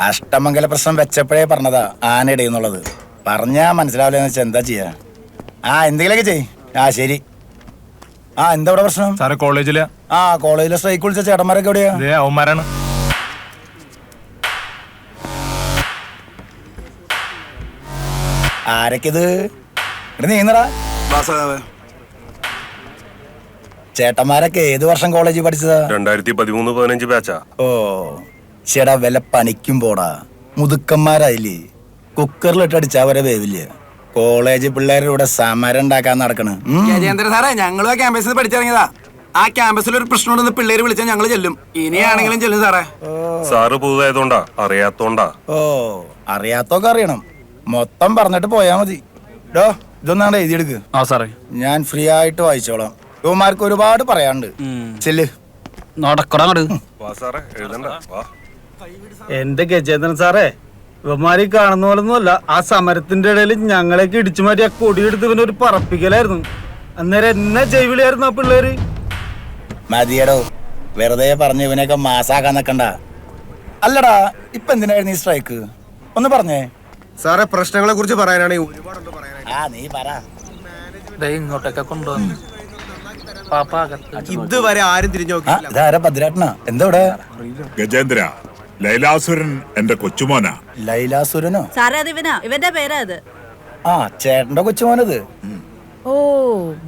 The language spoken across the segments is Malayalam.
അഷ്ടമംഗല പ്രശ്നം വെച്ചപ്പോഴേ പറഞ്ഞതാ ആനയുടെ എന്നുള്ളത്. പറഞ്ഞാ മനസ്സിലാവില്ലെന്ന് വെച്ചാൽ എന്താ ചെയ്യാ? ആ എന്തെങ്കിലുമൊക്കെ ചെയ് ആ ശരി. ആ എന്താ ഇവിടെ പ്രശ്നം? സാറേ കോളേജിൽ. ആ കോളേജിലെ സ്ട്രൈക്ക് വിളിച്ച ചേട്ടന്മാരൊക്കെ എവിടെയാ? ആരൊക്കിത് അവന്മാരാണ്. ആരൊക്കെ ഇത് ഇവിടെ നീന്നടാ ചേട്ടന്മാരൊക്കെ ഏത് വർഷം കോളേജിൽ പഠിച്ചതാ? രണ്ടായിരത്തി പതിമൂന്ന് പതിനഞ്ച് ബാച്ചാ ഓ. ചേടാ വില പണിക്കും പോടാ മുതുക്കന്മാരായില്ലേ. കുക്കറിലിട്ട് അടിച്ചാ വരെ വേവില്ല. കോളേജ് പിള്ളേരുടെ കൂടെ സമരം ഉണ്ടാക്കാൻ നടക്കണ്. ഗജേന്ദ്ര സാറേ ഞങ്ങളും ആ ക്യാമ്പസിൽ പഠിച്ചിറങ്ങിയതാ. ആ ക്യാമ്പസിൽ ഒരു പ്രശ്നമുണ്ടെന്ന് പിള്ളേര് വിളിച്ചാൽ ഞങ്ങൾ ചെല്ലും. ഇനിയാണെങ്കിലും ചെല്ലും സാറേ. സാറ് പുതുതായതുകൊണ്ടാ അറിയാത്തോണ്ടാ. ഓ അറിയാത്തൊക്കെ അറിയണം. മൊത്തം പറഞ്ഞിട്ട് പോയാ മതി. ഡോ ഇതൊന്നാണ് എഴുതിയെടുക്ക്. ആ സാറേ. ഞാൻ ഫ്രീ ആയിട്ട് വായിച്ചോളാം. യുവമാർക്ക് ഒരുപാട് പറയാനുണ്ട്. ചെല്ല്. നടക്കടാ സാറേ എഴുതണ്ട. വാ. എന്റെ ഗജേന്ദ്രൻ സാറേ? ഇവന്മാരി കാണുന്ന പോലൊന്നുമല്ല. ആ സമരത്തിന്റെ ഇടയിൽ ഞങ്ങളെയൊക്കെ ഇടിച്ചു മാറ്റി ആ കൊടിയെടുത്ത് ഇവനൊരു പറപ്പിക്കലായിരുന്നു. അന്നേരം എന്നെ ജൈവിളിയായിരുന്നു ആ പിള്ളേര്. മതിയടോ. വെറുതെ പറഞ്ഞു ഇവനെയൊക്കെ മാസാക്കാൻ നിക്കണ്ട. അല്ലടാ ഇപ്പൊ എന്തിനായിരുന്നു ഈ സ്ട്രൈക്ക് ഒന്ന് പറഞ്ഞേ. സാറേ പ്രശ്നങ്ങളെ കുറിച്ച് പറയാനായിട്ട്. ആ നീ പറ. ഇങ്ങോട്ടൊക്കെ കൊണ്ടുവന്നു. ഇതുവരെ ആരും തിരിഞ്ഞു നോക്കി നോക്കിയില്ല ഇതാരാ ഭദ്രാട്ടനാ? എന്താ ഇവിടെ? ഗജേന്ദ്ര ലൈലാസുരൻ എന്റെ കൊച്ചുമോനാ. ലൈലാസുരനോ? സാറേ അത് ഇവനാ. ഇവന്റെ പേരാ അത്. ആ ചേട്ടന്റെ കൊച്ചുമോനത്. ഓ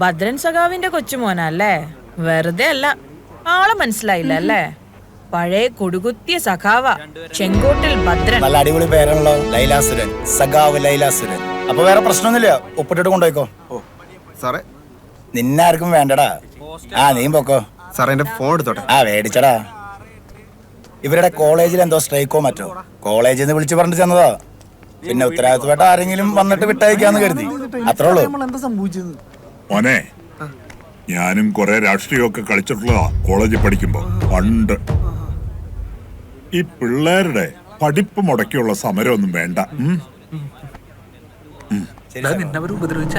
ഭദ്രൻ സഖാവിന്റെ കൊച്ചുമോനല്ലേ? വെറുതെ അല്ല ആളെ മനസ്സിലായില്ല അല്ലേ? പഴയ കൊടുകുത്തിയ സഖാവ ചെങ്കോട്ടിൽ ഭദ്രൻ. നല്ല അടിപൊളി പേരാണല്ലോ ലൈലാസുരൻ. സഖാവ് ലൈലാസുരൻ. അപ്പൊ വേറെ പ്രശ്നമൊന്നുമില്ല ഒപ്പിട്ടിട്ട് കൊണ്ടുപോയിക്കോ. സാറേ. നിന്നാർക്കും വേണ്ടടാ. ആ നീ പൊക്കോ. സാറേ എന്റെ ഫോൺ എടുത്തോട്ടെ. ആ മേടിച്ചടാ ഇവരുടെ കോളേജിൽ എന്തോ സ്ട്രൈക്കോ മറ്റോ? കോളേജിൽ നിന്ന് വിളിച്ചു പറഞ്ഞു ചെന്നതാ. പിന്നെ ഉത്തരവാദിത്തപ്പെട്ട ആരെങ്കിലും വന്നിട്ട് വിട്ടയക്കാന്ന് കരുതി. അത്രേ ഉള്ളൂ. മോനെ ഞാനും കുറെ രാഷ്ട്രീയമൊക്കെ കളിച്ചിട്ടുള്ളതാ കോളേജിൽ പഠിക്കുമ്പോ പണ്ട് ഈ പിള്ളേരുടെ പഠിപ്പ് മുടക്കിയുള്ള സമരമൊന്നും വേണ്ട. ഉം? നിന്നെ അവർ ഉപദ്രവിച്ച?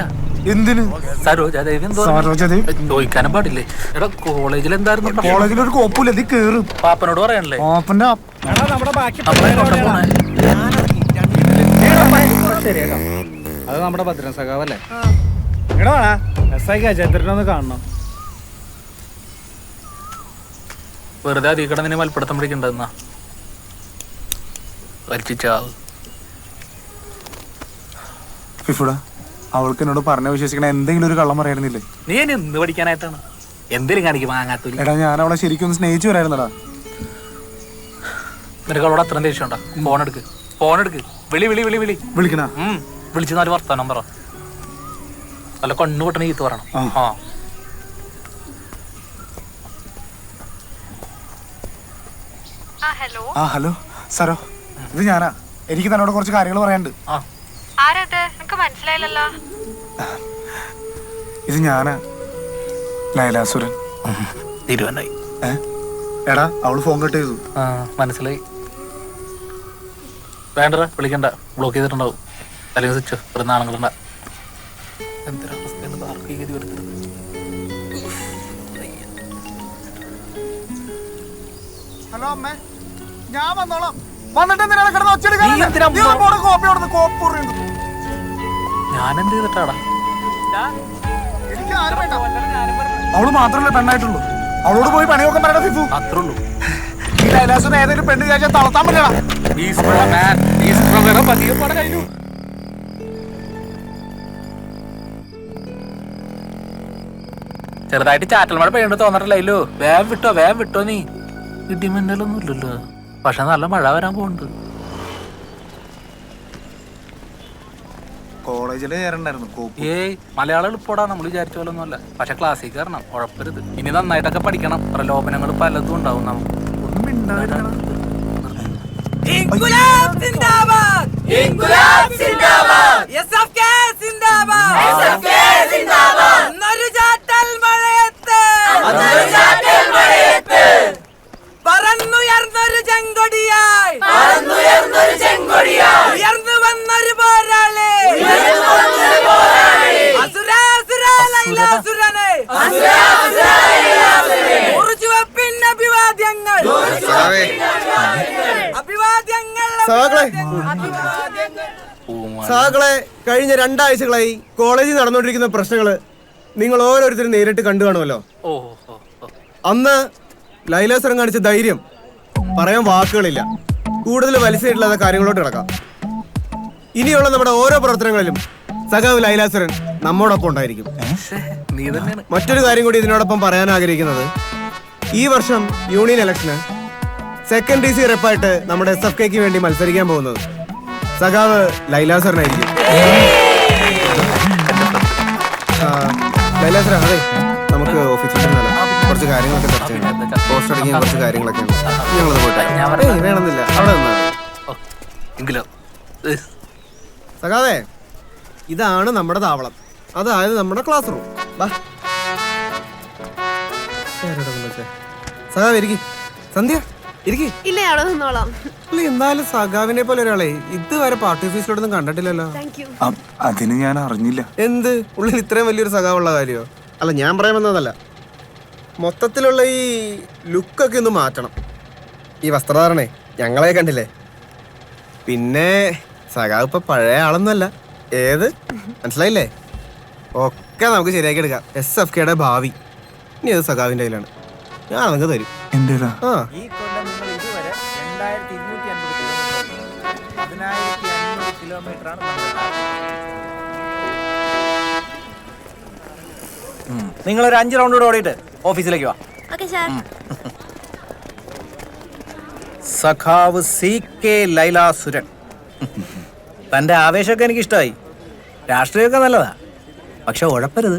എന്തിന്? സരോജാദേവി സരോജാദേവി? ചോദിക്കാനും പാടില്ലേ? എടാ കോളേജിൽ എന്തായിരുന്നു കോളേജിൽ ഒരു കോപ്പില്ല ഇത് കേറും. പാപ്പനോട് പറയാനല്ലേ? പാപ്പന്റെ അത് നമ്മുടെ ഭദ്രൻ സഖാവല്ലേ? എടാ എസ് ഐ കാണണം. വെറുതെ അധികം കിടന്നിന് മൽപ്പിടുത്തം പിടിക്കണ്ടെന്നാ വലിച്ചാവ് ഫിഫുട. അവൾക്ക് എന്നോട് പറഞ്ഞു വിശ്വസിക്കണ എന്തെങ്കിലും ഒരു കള്ളം പറയായിരുന്നില്ലേ നീ എന്നെ എന്ത് പഠിക്കാനായിട്ടാണ്. എന്തേലും കാണിക്കും വാങ്ങാത്ത എടാ ഞാൻ അവളെ ശരിക്കും ഒന്ന് സ്നേഹിച്ചു വരായിരുന്നടാ. നിനക്ക് അവളോട് അത്രയും ദേഷ്യം ഉണ്ടാ ഫോൺ എടുക്ക്. ഫോൺ എടുക്ക്. വിളി വിളി വിളി വിളി. വിളിക്കണ? ഉം. വിളിച്ചു നാല് വർത്താനം പറ. അല്ല കണ്ണു പൊട്ടണ ഈത്ത് പറയണം. ആ. ആ. ആ ഹലോ? സാറോ ഇത് ഞാനാ. എനിക്ക് തന്നോട് കുറച്ച് കാര്യങ്ങൾ പറയാനുണ്ട്. ആ. ആരത് മനസ്സിലായില്ലല്ലോ. ഇത് ഞാനാ. ലൈലാസുരൻ. തീരുവാനായി എടാ അവൾ ഫോൺ കട്ട് ചെയ്തു. ആ മനസ്സിലായി. വേണ്ടടാ വിളിക്കണ്ട. ബ്ലോക്ക് ചെയ്തിട്ടുണ്ടാവും. അല്ലെങ്കിൽ സ്വിച്ച് വെറുതെ ആണുങ്ങളുണ്ട എന്തൊരവസ്ഥയാണ് ആർക്കും ഗതി വരുന്നത് ഹലോ അമ്മേ ഞാൻ വന്നോളാം. വന്നിട്ട് എന്തിനാണ് കിടന്ന് ഒച്ചെടുക്കാൻ കോപ്പി കൊടുത്ത് കോപ്പി ഞാൻ എന്ത് ചെയ്തിട്ടാടാ എനിക്ക് ആരും വേണ്ട. അവൾ മാത്രമല്ല പെണ്ണായിട്ടുള്ളൂ. അവളോട് പോയി പണിയൊക്കെ പറയണ ഫിഫു. അത്രേ ഉള്ളൂ ഈ കൈലാസം ഏതെങ്കിലും പെണ്ണ് വിചാരിച്ചാൽ തളർത്താൻ പറ്റണം ചെറുതായിട്ട് ചാറ്റൽ മഴ പെയ്യണ്ട് തോന്നട്ടില്ലല്ലോ വേഗം വിട്ടോ വേഗം വിട്ടോ നീ. ഇടിമിന്നലൊന്നും ഇല്ലല്ലോ പക്ഷെ നല്ല മഴ വരാൻ പോകുന്നുണ്ട്. കോളേജിൽ ഏയ് മലയാളം എളുപ്പടാ നമ്മൾ വിചാരിച്ച പോലെ ഒന്നുമല്ല പക്ഷെ ക്ലാസ്സിൽ കയറണം ഉഴപ്പരുത്. ഇനി നന്നായിട്ടൊക്കെ പഠിക്കണം പ്രലോഭനങ്ങൾ പലതും ഉണ്ടാവും നമുക്ക്. ഒന്നും പറന്നുയർന്നൊരു ചെങ്കൊടിയായി. പറന്നുയർന്നൊരു ചെങ്കൊടിയായി. സഹാക്കളെ സഹാക്കളെ കഴിഞ്ഞ രണ്ടാഴ്ചകളായി കോളേജിൽ നടന്നുകൊണ്ടിരിക്കുന്ന പ്രശ്നങ്ങൾ നിങ്ങൾ ഓരോരുത്തരും നേരിട്ട് കണ്ടു കാണുമല്ലോ. അന്ന് ലൈലാസുരം കാണിച്ച ധൈര്യം പറയാൻ വാക്കുകളില്ല. കൂടുതൽ വലിച്ചിട്ടില്ലാത്ത കാര്യങ്ങളോട്ട് കിടക്കാം. ഇനിയുള്ള നമ്മുടെ ഓരോ പ്രവർത്തനങ്ങളിലും സഖാവ് ലൈലാസുരൻ നമ്മോടൊപ്പം ഉണ്ടായിരിക്കും. മറ്റൊരു കാര്യം കൂടി ഇതിനോടൊപ്പം പറയാൻ ആഗ്രഹിക്കുന്നത് ഈ വർഷം യൂണിയൻ ഇലക്ഷന് സെക്കൻഡ് ഡി സി റെപ്പായിട്ട് നമ്മുടെ എസ് എഫ് കെക്ക് വേണ്ടി മത്സരിക്കാൻ പോകുന്നത്. സഖാവ് ലൈലാസറിനായിരിക്കും ആ, ലൈലാസറ അതെ നമുക്ക് ഓഫീസിൽ? കുറച്ച് കാര്യങ്ങളൊക്കെ ചർച്ച ചെയ്യണം അടങ്ങിയ അടിക്കാൻ കുറച്ച് കാര്യങ്ങളൊക്കെ ഉണ്ട്. ഞങ്ങളത് പോട്ടെ. വരട്ടെ. വേണമെന്നില്ല. അവിടെ നിന്നാ? സഖാവേ ഇതാണ് നമ്മുടെ താവളം. അതായത് നമ്മുടെ ക്ലാസ് റൂം ബാ? സഖാവ് ഇരിക്കും. സന്ധ്യ? ഇല്ല അവിടെ നിന്നോളാം. അല്ല എന്നാലും സഖാവിനെ പോലെ ഒരാളെ ഇതുവരെ പാർട്ടി ഓഫീസിലോടൊന്നും കണ്ടിട്ടില്ലല്ലോ. അതിന് ഞാൻ അറിഞ്ഞില്ല. എന്ത്? ഉള്ളിൽ ഇത്രയും വലിയൊരു സഖാവുള്ള കാര്യോ? അല്ല ഞാൻ പറയാൻ വന്നതല്ല. മൊത്തത്തിലുള്ള ഈ ലുക്കൊക്കെ ഒന്ന് മാറ്റണം. ഈ വസ്ത്രധാരണേ ഞങ്ങളെ കണ്ടില്ലേ? പിന്നെ സഖാവ് ഇപ്പൊ പഴയ ആളൊന്നുമല്ല. ഏത്? മനസ്സിലായില്ലേ? ഒക്കെ നമുക്ക് ശരിയാക്കി എടുക്കാം. എസ് എഫ് കെയുടെ ഭാവി. ഇനി അത് സഖാവിന്റെ കയ്യിലാണ്. ഞാൻ നമുക്ക് തരും. ആ. കിലോമീറ്റർ ആണ് നിങ്ങൾ ഒരു അഞ്ച് റൗണ്ട് കൂടെ ഓടിയിട്ട് ഓഫീസിലേക്ക് വാ. സഖാവ് സി കെ ലൈലാസുരൻ തന്റെ ആവേശമൊക്കെ എനിക്ക് ഇഷ്ടമായി രാഷ്ട്രീയമൊക്കെ നല്ലതാ. പക്ഷെ ഉഴപ്പരുത്.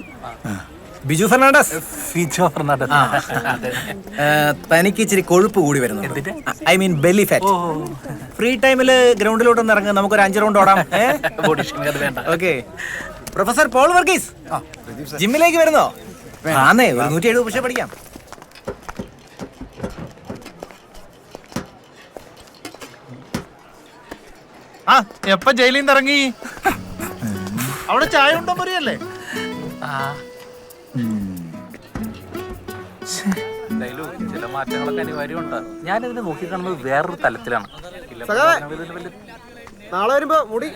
ബിജു ഫെർണാണ്ടസ്. ഫിജോ ഫെർണാണ്ടസ്. തനിക്ക് ഇച്ചിരി കൊഴുപ്പ് കൂടി വരുന്നു I mean belly fat. Free ടൈമിൽ ഗ്രൗണ്ടിലോട്ടൊന്ന് ഇറങ്ങുക നമുക്കൊരു അഞ്ച് റൗണ്ട് ഓടാം. ഓക്കെ. പ്രൊഫസർ പോൾ വർഗീസ്. ജിമ്മിലേക്ക് വരുന്നോ? ആന്നേ ഒരു നൂറ്റി എഴുപത് പക്ഷേ പഠിക്കാം ആ എപ്പ ജയിലിൽ നിന്ന് ഇറങ്ങി? അവിടെ ചായ ഉണ്ടോ പറയല്ലേ ആ. ചില മാറ്റങ്ങളൊക്കെ അനിവാര്യമുണ്ട് ഞാൻ ഇതിനെ നോക്കി കാണുന്നത് വേറൊരു തലത്തിലാണ് നാളെ വരുമ്പോ മുടി.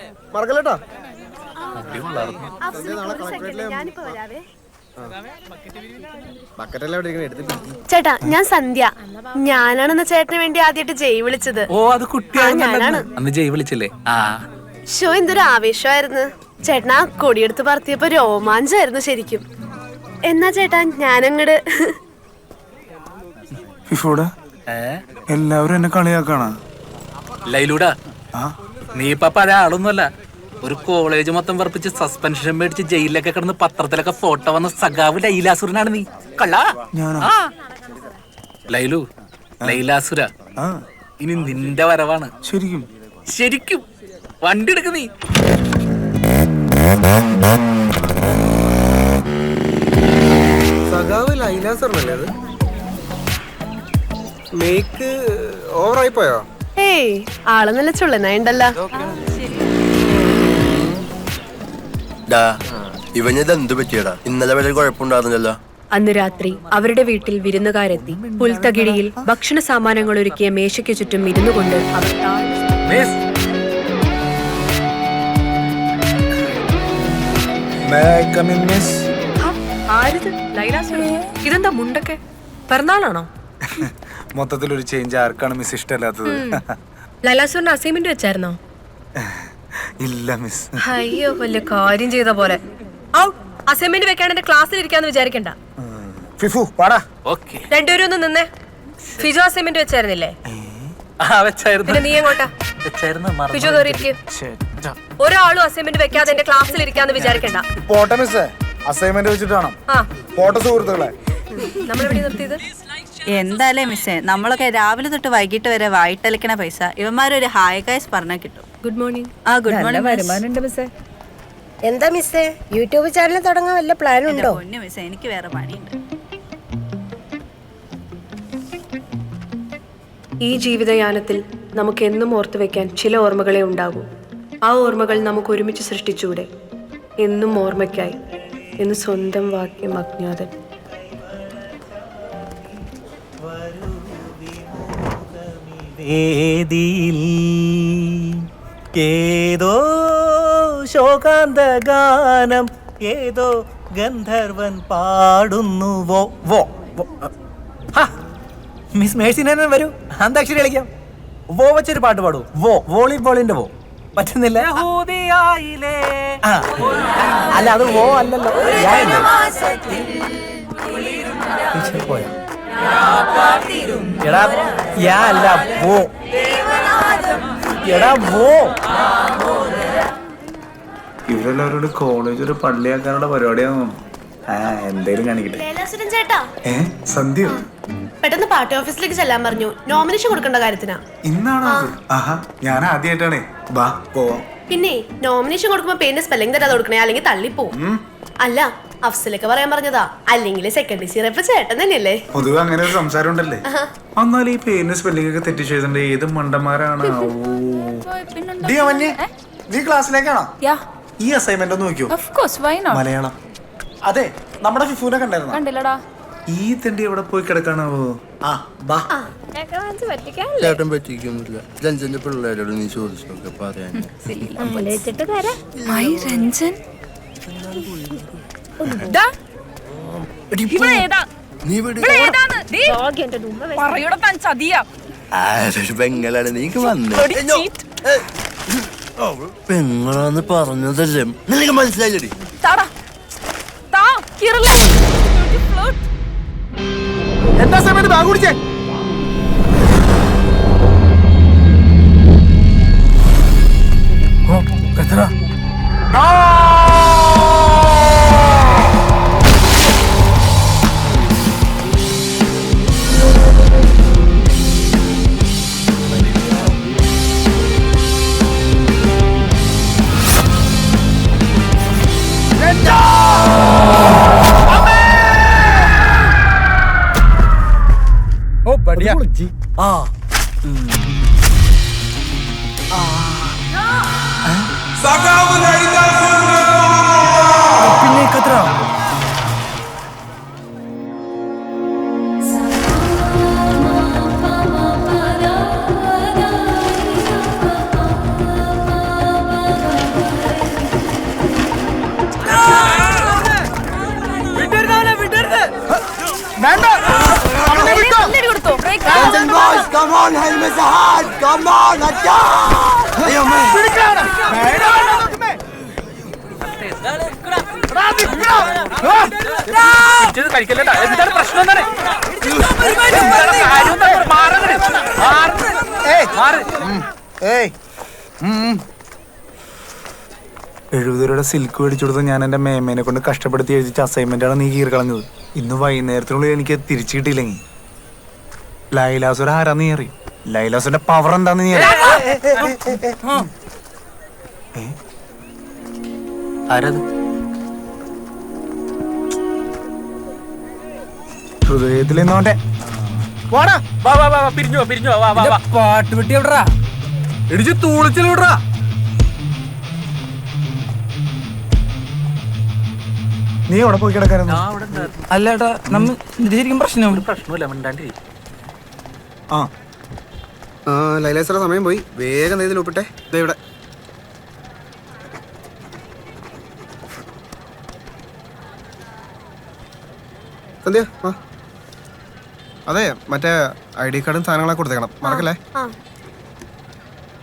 ചേട്ടാ ഞാൻ സന്ധ്യ. ഞാനാണെന്ന് ചേട്ടന് വേണ്ടി ആദ്യമായിട്ട് ജയ് വിളിച്ചത്. ഓ അത് കുട്ടിയാണ് ഞാനാണ്. അന്ന് ജയ് വിളിച്ചില്ലേ? ആ. ഷോ എന്തൊരു ആവേശമായിരുന്നു. ചേട്ടനാ കൊടിയെടുത്ത് പറത്തിയപ്പോ രോമാഞ്ചായിരുന്നു ശരിക്കും. എന്നാ ചേട്ടാ ഞാനങ്ങട് ഫിഫോടെ എല്ലാവരും എന്നെ കളിയാക്കാണ്. ലൈലൂടാ നീ ഇപ്പൊ പഴയ ആളൊന്നുമല്ല ഒരു കോളേജ് മൊത്തം വെറുപ്പിച്ച് സസ്പെൻഷൻ മേടിച്ച് ജയിലിലൊക്കെ കിടന്ന് പത്രത്തിലൊക്കെ ഫോട്ടോ വന്ന സഖാവ് ലൈലാസുരനാണ് നീ. കള്ളാ. ലൈലു ലൈലാസുര ഇനി നിന്റെ വരവാണ്. ശരിക്കും? ശരിക്കും? വണ്ടി എടുക്ക നീ. സഖാവ് ലൈലാസുരനല്ലേ അത്? മേക്ക് ഓവറായി പോയോ? ഏയ് ആൾ നല്ല ചുള്ളനായിണ്ടല്ലോ. ഇവനിത് എന്ത് പറ്റിയടാ? ഇന്നലെ വരെ കുഴപ്പമുണ്ടായിരുന്നില്ലല്ലോ. അന്ന് രാത്രി അവരുടെ വീട്ടിൽ വിരുന്നുകാരെത്തി. പുൽത്തകിടിയിൽ ഭക്ഷണ സാമാനങ്ങൾ ഒരുക്കിയ മേശയ്ക്ക് ചുറ്റും ഇരുന്നു കൊണ്ട് അവർ ഇതെന്താ മുണ്ടൊക്കെ? പിറന്നാളാണോ? മൊത്തത്തിൽ ഒരു ചേഞ്ച് ആർക്കാണ് മിസ് ഇഷ്ടമല്ലാത്തത്? ലലാസുറിന് അസൈൻമെന്റ് വെച്ചായിരുന്നോ? ഇല്ല മിസ് അയ്യോ വലിയ കാര്യം ചെയ്ത പോലെ. അസൈൻമെന്റ് വെക്കാൻ എന്റെ ക്ലാസ്സിൽ ഇരിക്കാന്ന് വിചാരിക്കണ്ട. ഫിഫു പാടാ ഓക്കേ. രണ്ടുപേരും ഒന്ന് നിന്നേ. ഫിജോ അസൈൻമെന്റ് വെച്ചായിരുന്നില്ലേ? ആ വെച്ചായിരുന്നു. പിന്നെ നീ എങ്ങോട്ടാ? വെച്ചായിരുന്നു മറന്നു ഫിജോ കയറിയിരിക്കും ഒരാളും അസൈൻമെന്റ് വെക്കാതെ എന്റെ ക്ലാസ്സിൽ ഇരിക്കാന്ന് വിചാരിക്കണ്ട. പോട്ടെ മിസ്സേ അസൈൻമെന്റ് വെച്ചിട്ടാണോ പോട്ടെ സുഹൃത്തുക്കളെ. നമ്മളെവിടെ നിർത്തിയത്? എന്തായാലേ മിസ്സേ നമ്മളൊക്കെ രാവിലെ തൊട്ട് വൈകിട്ട് വരെ വായിട്ടലിക്കണ പൈസ. ഇവന്മാരൊരു ഹായ് ഗൈസ് പറഞ്ഞാൽ കിട്ടും. ഗുഡ് മോർണിംഗ് ആ ഗുഡ് മോർണിംഗ് മിസ്സേ എന്താ മിസ്സേ യൂട്യൂബ് ചാനൽ തുടങ്ങാൻ വല്ല പ്ലാൻ ഉണ്ടോ? പൊന്നു മിസ്സേ എനിക്ക് വേറെ പണിയുണ്ട്. ഈ ജീവിതയാനത്തിൽ നമുക്ക് എന്നും ഓർത്തു വെക്കാൻ ചില ഓർമ്മകളെ ഉണ്ടാകൂ. ആ ഓർമ്മകൾ നമുക്ക് ഒരുമിച്ച് സൃഷ്ടിച്ചൂടെ. എന്നും ഓർമ്മയ്ക്കായി. എന്ന് സ്വന്തം വാക്യം അജ്ഞാതൻ. വേദിയിൽ ഏതോ ശോകാന്ത ഗാനം ഏതോ ഗന്ധർവൻ പാടുന്നു വോ വോ മിസ് മിസ് മേഴ്സിനെ വരൂ. അന്താക്ഷരി കളിക്കാം. വോ വെച്ചൊരു പാട്ട് പാടൂ. വോ വോളിബോളിന്റെ വോ. പറ്റുന്നില്ല? അല്ല അത് വോ അല്ലല്ലോ. പോയോ? എടാ യാ അല്ല എടാ വോ. ഇവരെല്ലാവരോട് കോളേജ് ഒരു പള്ളിയാക്കാനുള്ള പരിപാടിയാണോ? ആ എന്തേലും കാണിക്കട്ടെ. ലൈലാസുരൻ ചേട്ടാ. ഏ സന്ധ്യ? പെട്ടെന്ന് പാർട്ടി ഓഫീസിലേക്ക് ചെല്ലാൻ പറഞ്ഞു. നോമിനേഷൻ കൊടുക്കേണ്ട കാര്യത്തിനാ. ഇന്നാണോ അത്? ആഹാ ഞാൻ ആദ്യമായിട്ടാണേ ബാ പോവാം. പിന്നെ നോമിനേഷൻ കൊടുക്കുമ്പോ പേരിന്റെ സ്പെല്ലിംഗ് തരാതെ കൊടുക്കണേ അല്ലെങ്കിൽ തള്ളിപ്പോവും അല്ല അഫ്സലൊക്കെ പറയാൻ പറഞ്ഞതാ. അല്ലെങ്കിൽ സെക്കൻഡ് സി റെഫ് ചേട്ടൻ തന്നെയല്ലേ? പൊതുവെ അങ്ങനെ ഒരു സംസാരം ഉണ്ടല്ലേ? എന്നാൽ ഈ പേരിന് സ്പെല്ലിംഗ് ഒക്കെ തെറ്റി എഴുതണ്ട ഏത് മണ്ടന്മാരാണ്? ഡി അവന്യ നീ ക്ലാസ്സിലേക്കാണോ? ഈ അസൈൻമെന്റ് ഒന്ന് നോക്കിയോ? മലയാളം. അതെ നമ്മുടെ ഫിഫുനെ കണ്ടായിരുന്നു? കണ്ടില്ലടാ. ഈ തെണ്ടി എവിടെ പോയി കിടക്കാണാവോ ആ ബാ. ചേട്ടൻ പറ്റിക്കൊന്നുമില്ല രഞ്ജന്റെ പിള്ളേരോട് നീ ചോദിച്ചു പറയാൻ മൈ രഞ്ജൻ. നീ വിട്. പറയൂടെ താൻ ചതിയാ. പെങ്ങളാണ് നീക്ക് വന്നേ. പെങ്ങളാന്ന് പറഞ്ഞതല്ലേ നിനക്ക് മനസ്സിലായില്ലടി? താടാ. താ കിറല എന്താ സമയത്ത് ബാഗ് കുടിച്ചേ ഓ ബടിയാ ആ പിന്നെ കത്ര കഴിക്കല്ലേട്ടാ എന്താണ് പ്രശ്നം എന്താണ് എന്താണ് കാര്യം എന്താണ്? മാറങ്ങട്. മാറ്. മാറ്. ഏയ് എഴുപത് രൂപയുടെ സിൽക്ക് മേടിച്ചു കൊടുത്ത് ഞാൻ എന്റെ മേമേനെ കൊണ്ട് കഷ്ടപ്പെടുത്തി എഴുതിച്ച അസൈൻമെന്റ് ആണ് നീ കീറി കളഞ്ഞത് ഇന്ന് വൈകുന്നേരത്തിനുള്ളിൽ എനിക്ക് തിരിച്ചു കിട്ടിയില്ലെങ്കിൽ. ലൈലാസുര ആരാ നീ അറിയും ലൈലാസുന്റെ പവർ എന്താന്ന് നീ ആരത്? ഹൃദയത്തിൽ നിന്നോട്ടെ. വാടാ. വാ വാ വാ വാ, പിരിഞ്ഞു വാ, പിരിഞ്ഞു വാ, വാ വാ വാ. പാട്ട് വെട്ടി എവിടാ ഇടിച്ച് തൂളിച്ചിൽ വിടറാ. നീ എവിടെ പോയി കിടക്കായിരുന്നു? ഞാൻ അവിടെ ഉണ്ടായിരുന്നു. അല്ലേട്ടാ നമ്മ ഇത് ശരിക്കും പ്രശ്നം ഒരു പ്രശ്നമില്ല മിണ്ടാണ്ടി ആ. ലൈലേശ്വര സമയം പോയി. വേഗം നെയ്തിൽ ഒപ്പിട്ടെ. ദേ ഇവിടെ. സന്ധ്യ വാ. അതെ മറ്റേ ഐ ഡി കാർഡും സാധനങ്ങളൊക്കെ കൊടുത്തേക്കണം. മറക്കല്ലേ?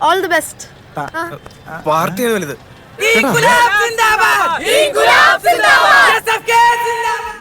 ഓൾ ദി ബെസ്റ്റ് പാർട്ടിയാണ് വലുത്. ഇൻകുലാബ് സിന്ദാബാദ്. ഇൻകുലാബ് സിന്ദാബാദ്.